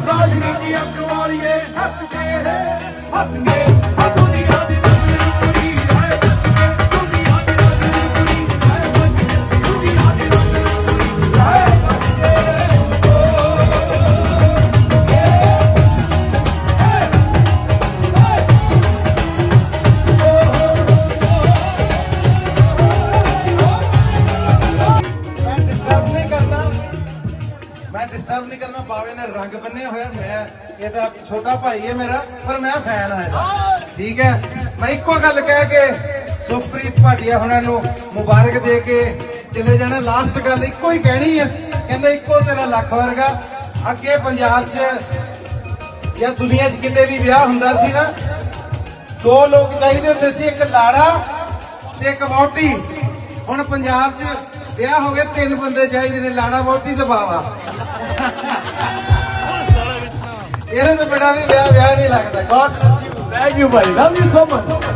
ਕਾਸ਼ੀ ਦੀ ਅੱਖ ਵਾਲੀਏ ਹੱਥ ਕੇ ਹੱਥ ਕੇ ਮੈਂ ਡਿਸਟਰਬ ਨਹੀਂ ਕਰਨਾ ਬਾਵੇ ਨੇ ਰੰਗ ਬੰਨਿਆ ਹੋਇਆ ਮੈਂ ਇਹਦਾ ਛੋਟਾ ਭਾਈ ਹੈ ਮੇਰਾ, ਪਰ ਮੈਂ ਫੈਨ ਆ ਇਹਦਾ। ਠੀਕ ਹੈ? ਮੈਂ ਇੱਕੋ ਗੱਲ ਕਹਿ ਕੇ ਸੁਖਪ੍ਰੀਤ ਭਾਟੀਆ ਹੁਣਾਂ ਨੂੰ ਮੁਬਾਰਕ ਦੇ ਕੇ ਚਲੇ ਜਾਣਾ। ਲਾਸਟ ਗੱਲ ਇੱਕੋ ਹੀ ਕਹਿਣੀ ਹੈ। ਕਹਿੰਦੇ ਇੱਕੋ ਤੇਰਾ ਲੱਖ ਵਰਗਾ। ਅੱਗੇ ਪੰਜਾਬ 'ਚ ਜਾਂ ਦੁਨੀਆ 'ਚ ਕਿਤੇ ਵੀ ਵਿਆਹ ਹੁੰਦਾ ਸੀ ਨਾ, ਦੋ ਲੋਕ ਚਾਹੀਦੇ ਹੁੰਦੇ ਸੀ, ਇੱਕ ਲਾੜਾ ਤੇ ਇੱਕ ਵਹੁਟੀ। ਹੁਣ ਪੰਜਾਬ 'ਚ ਵਿਆਹ ਹੋ ਗਏ ਤਿੰਨ ਬੰਦੇ ਚਾਹੀਦੇ ਨੇ ਲਾਣਾ ਵੋਟੀ ਤੇ ਬਾਵਾ ਇਹਦੇ ਤੋਂ ਬਿਨਾਂ ਵੀ ਵਿਆਹ ਵਿਆਹ ਨਹੀਂ ਲੱਗਦਾ। God thank you Bhai. Love you so much